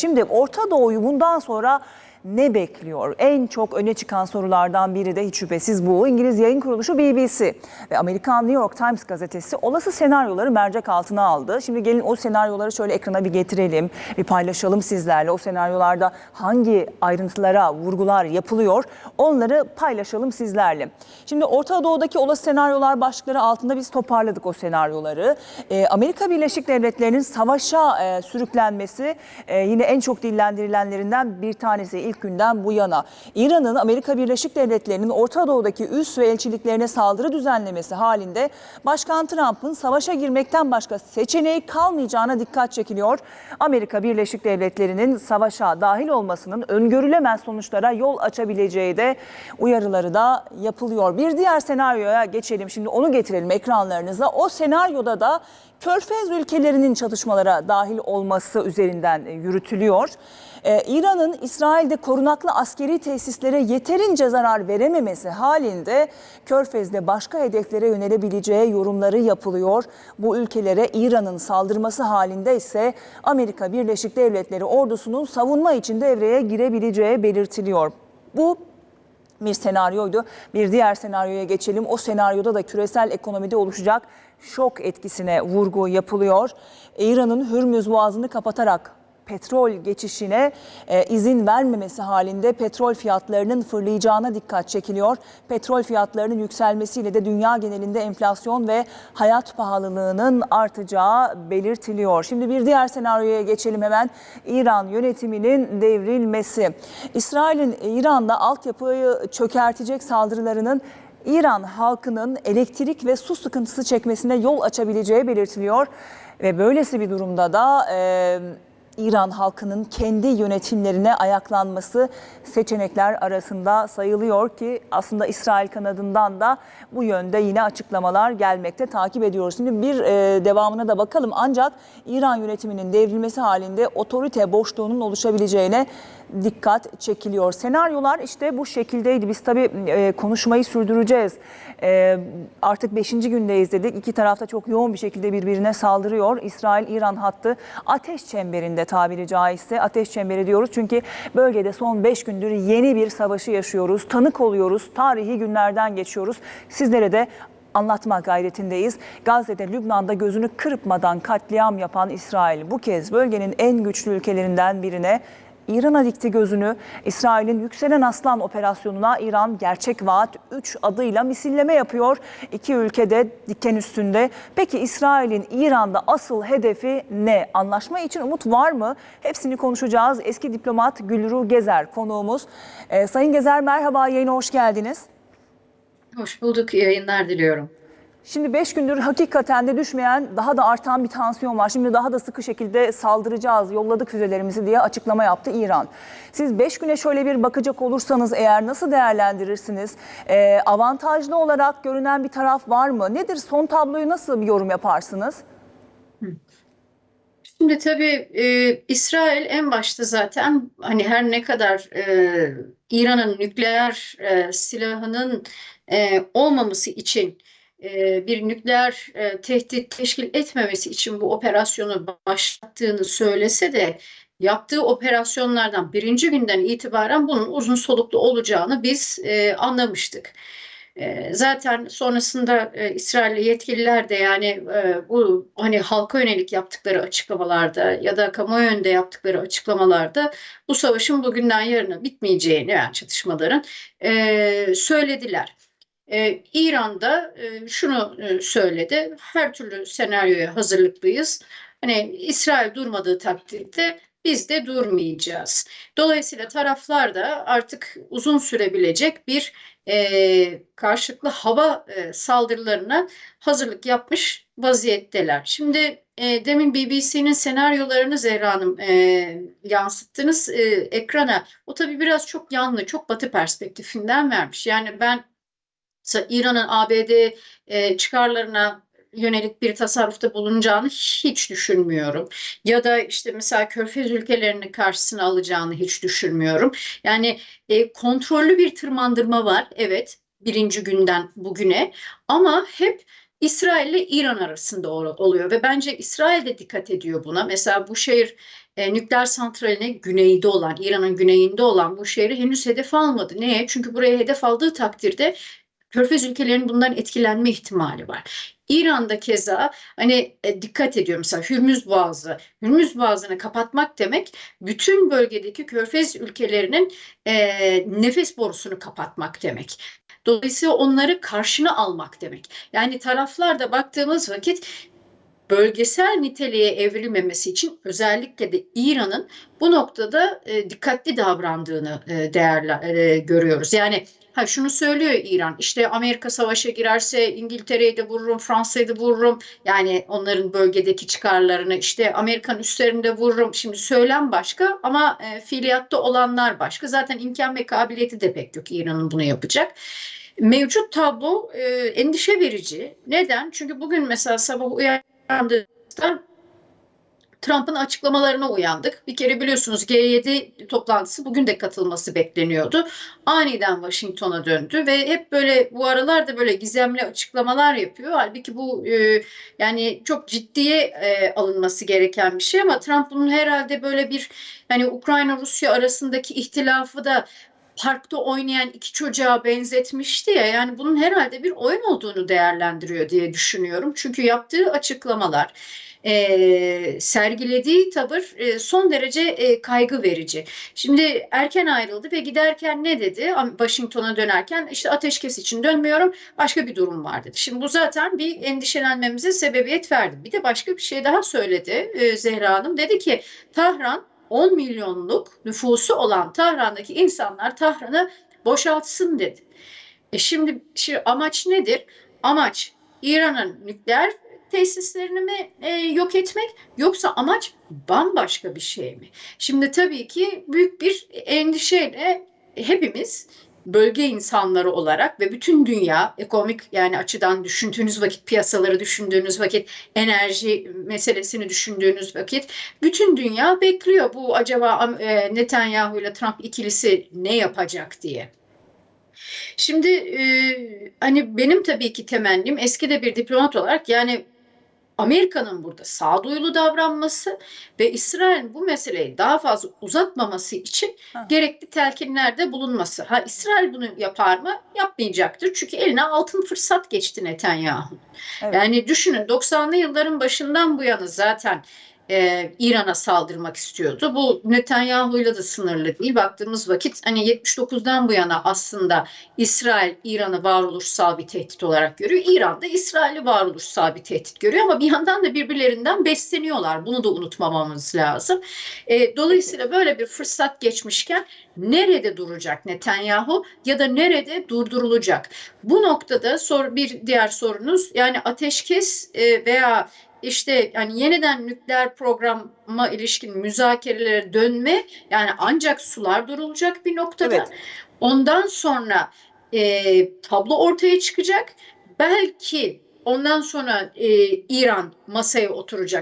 Şimdi Orta Doğu'yu bundan sonra ne bekliyor? En çok öne çıkan sorulardan biri de hiç şüphesiz bu. İngiliz yayın kuruluşu BBC ve Amerikan New York Times gazetesi olası senaryoları mercek altına aldı. Şimdi gelin o senaryoları şöyle ekrana bir getirelim, bir paylaşalım sizlerle. O senaryolarda hangi ayrıntılara vurgular yapılıyor onları paylaşalım sizlerle. Şimdi Orta Doğu'daki olası senaryolar başlıkları altında biz toparladık o senaryoları. Ee, Amerika Birleşik Devletleri'nin savaşa e, sürüklenmesi e, yine en çok dillendirilenlerinden bir tanesi ilk günden bu yana. İran'ın Amerika Birleşik Devletleri'nin Orta Doğu'daki üs ve elçiliklerine saldırı düzenlemesi halinde Başkan Trump'ın savaşa girmekten başka seçeneği kalmayacağına dikkat çekiliyor. Amerika Birleşik Devletleri'nin savaşa dahil olmasının öngörülemez sonuçlara yol açabileceği de uyarıları da yapılıyor. Bir diğer senaryoya geçelim. Şimdi onu getirelim ekranlarınıza. O senaryoda da Körfez ülkelerinin çatışmalara dahil olması üzerinden e, yürütülüyor. Ee, İran'ın İsrail'de korunaklı askeri tesislere yeterince zarar verememesi halinde Körfez'de başka hedeflere yönelebileceği yorumları yapılıyor. Bu ülkelere İran'ın saldırması halinde ise Amerika Birleşik Devletleri ordusunun savunma için devreye girebileceği belirtiliyor. Bu bir senaryoydu. Bir diğer senaryoya geçelim. O senaryoda da küresel ekonomide oluşacak şok etkisine vurgu yapılıyor. İran'ın Hürmüz Boğazı'nı kapatarak petrol geçişine e, izin vermemesi halinde petrol fiyatlarının fırlayacağına dikkat çekiliyor. Petrol fiyatlarının yükselmesiyle de dünya genelinde enflasyon ve hayat pahalılığının artacağı belirtiliyor. Şimdi bir diğer senaryoya geçelim hemen. İran yönetiminin devrilmesi. İsrail'in İran'da altyapıyı çökertecek saldırılarının İran halkının elektrik ve su sıkıntısı çekmesine yol açabileceği belirtiliyor. Ve böylesi bir durumda da e, İran halkının kendi yönetimlerine ayaklanması seçenekler arasında sayılıyor ki aslında İsrail kanadından da bu yönde yine açıklamalar gelmekte takip ediyoruz. Şimdi bir e, devamına da bakalım ancak İran yönetiminin devrilmesi halinde otorite boşluğunun oluşabileceğine dikkat çekiliyor. Senaryolar işte bu şekildeydi. Biz tabii e, konuşmayı sürdüreceğiz. E, artık 5. gündeyiz dedik. İki tarafta çok yoğun bir şekilde birbirine saldırıyor. İsrail-İran hattı ateş çemberinde tabiri caizse ateş çemberi diyoruz. Çünkü bölgede son 5 gündür yeni bir savaşı yaşıyoruz. Tanık oluyoruz. Tarihi günlerden geçiyoruz. Sizlere de anlatmak gayretindeyiz. Gazze'de, Lübnan'da gözünü kırpmadan katliam yapan İsrail bu kez bölgenin en güçlü ülkelerinden birine İran'a dikti gözünü. İsrail'in Yükselen Aslan operasyonuna İran gerçek vaat 3 adıyla misilleme yapıyor. İki ülkede diken üstünde. Peki İsrail'in İran'da asıl hedefi ne? Anlaşma için umut var mı? Hepsini konuşacağız. Eski diplomat Gülru Gezer konuğumuz. Ee, Sayın Gezer merhaba yayına hoş geldiniz. Hoş bulduk. İyi yayınlar diliyorum. Şimdi 5 gündür hakikaten de düşmeyen daha da artan bir tansiyon var. Şimdi daha da sıkı şekilde saldıracağız, yolladık füzelerimizi diye açıklama yaptı İran. Siz 5 güne şöyle bir bakacak olursanız eğer nasıl değerlendirirsiniz? Ee, avantajlı olarak görünen bir taraf var mı? Nedir son tabloyu nasıl bir yorum yaparsınız? Şimdi tabii e, İsrail en başta zaten hani her ne kadar e, İran'ın nükleer e, silahının e, olmaması için e, bir nükleer e, tehdit teşkil etmemesi için bu operasyonu başlattığını söylese de yaptığı operasyonlardan birinci günden itibaren bunun uzun soluklu olacağını biz e, anlamıştık. Zaten sonrasında e, İsrailli yetkililer de yani e, bu hani halka yönelik yaptıkları açıklamalarda ya da kamuoyu önünde yaptıkları açıklamalarda bu savaşın bugünden yarına bitmeyeceğini yani çatışmaların e, söylediler. Ee, İran'da e, şunu e, söyledi, her türlü senaryoya hazırlıklıyız. Hani İsrail durmadığı takdirde biz de durmayacağız. Dolayısıyla taraflar da artık uzun sürebilecek bir e, karşılıklı hava e, saldırılarına hazırlık yapmış vaziyetteler. Şimdi e, demin BBC'nin senaryolarını Zehra Hanım e, yansıttınız e, ekrana. O tabii biraz çok yanlı, çok batı perspektifinden vermiş. Yani ben İran'ın ABD e, çıkarlarına yönelik bir tasarrufta bulunacağını hiç düşünmüyorum. Ya da işte mesela Körfez ülkelerini karşısına alacağını hiç düşünmüyorum. Yani e, kontrollü bir tırmandırma var. Evet birinci günden bugüne ama hep İsrail ile İran arasında oluyor ve bence İsrail de dikkat ediyor buna. Mesela bu şehir e, nükleer santraline güneyde olan, İran'ın güneyinde olan bu şehri henüz hedef almadı. Neye? Çünkü buraya hedef aldığı takdirde Körfez ülkelerinin bundan etkilenme ihtimali var. İran'da keza hani e, dikkat ediyorum mesela Hürmüz Boğazı. Hürmüz Boğazı'nı kapatmak demek bütün bölgedeki Körfez ülkelerinin e, nefes borusunu kapatmak demek. Dolayısıyla onları karşına almak demek. Yani taraflarda baktığımız vakit bölgesel niteliğe evrilmemesi için özellikle de İran'ın bu noktada e, dikkatli davrandığını e, değerli e, görüyoruz. Yani ha şunu söylüyor İran işte Amerika savaşa girerse İngiltere'yi de vururum, Fransa'yı da vururum. Yani onların bölgedeki çıkarlarını işte Amerikan üslerinde vururum. Şimdi söylem başka ama e, fiiliyatta olanlar başka. Zaten imkan ve kabiliyeti de pek yok İran'ın bunu yapacak. Mevcut tablo e, endişe verici. Neden? Çünkü bugün mesela sabah uyandığımızda Trump'ın açıklamalarına uyandık. Bir kere biliyorsunuz G7 toplantısı bugün de katılması bekleniyordu. Aniden Washington'a döndü ve hep böyle bu aralar da böyle gizemli açıklamalar yapıyor. Halbuki bu e, yani çok ciddiye e, alınması gereken bir şey ama Trump bunun herhalde böyle bir hani Ukrayna-Rusya arasındaki ihtilafı da parkta oynayan iki çocuğa benzetmişti ya yani bunun herhalde bir oyun olduğunu değerlendiriyor diye düşünüyorum. Çünkü yaptığı açıklamalar, e, sergilediği tavır e, son derece e, kaygı verici. Şimdi erken ayrıldı ve giderken ne dedi? Washington'a dönerken işte ateşkes için dönmüyorum başka bir durum var dedi. Şimdi bu zaten bir endişelenmemize sebebiyet verdi. Bir de başka bir şey daha söyledi e, Zehra Hanım. Dedi ki Tahran 10 milyonluk nüfusu olan Tahran'daki insanlar Tahran'ı boşaltsın dedi. E şimdi, şimdi amaç nedir? Amaç İran'ın nükleer tesislerini mi e, yok etmek yoksa amaç bambaşka bir şey mi? Şimdi tabii ki büyük bir endişeyle hepimiz bölge insanları olarak ve bütün dünya ekonomik yani açıdan düşündüğünüz vakit piyasaları düşündüğünüz vakit enerji meselesini düşündüğünüz vakit bütün dünya bekliyor bu acaba e, Netanyahu ile Trump ikilisi ne yapacak diye. Şimdi e, hani benim tabii ki temennim eski de bir diplomat olarak yani Amerika'nın burada sağduyulu davranması ve İsrail'in bu meseleyi daha fazla uzatmaması için Ha. gerekli telkinlerde bulunması. Ha İsrail bunu yapar mı? Yapmayacaktır. Çünkü eline altın fırsat geçti Netanyahu. Evet. Yani düşünün 90'lı yılların başından bu yana zaten e, İran'a saldırmak istiyordu. Bu Netanyahu'yla da sınırlı değil. Baktığımız vakit hani 79'dan bu yana aslında İsrail İran'ı varoluşsal bir tehdit olarak görüyor. İran da İsrail'i varoluşsal bir tehdit görüyor ama bir yandan da birbirlerinden besleniyorlar. Bunu da unutmamamız lazım. E, dolayısıyla böyle bir fırsat geçmişken nerede duracak Netanyahu ya da nerede durdurulacak? Bu noktada sor, bir diğer sorunuz yani ateşkes e, veya işte yani yeniden nükleer programa ilişkin müzakerelere dönme yani ancak sular durulacak bir noktada. Evet. Ondan sonra e, tablo ortaya çıkacak. Belki ondan sonra e, İran masaya oturacak.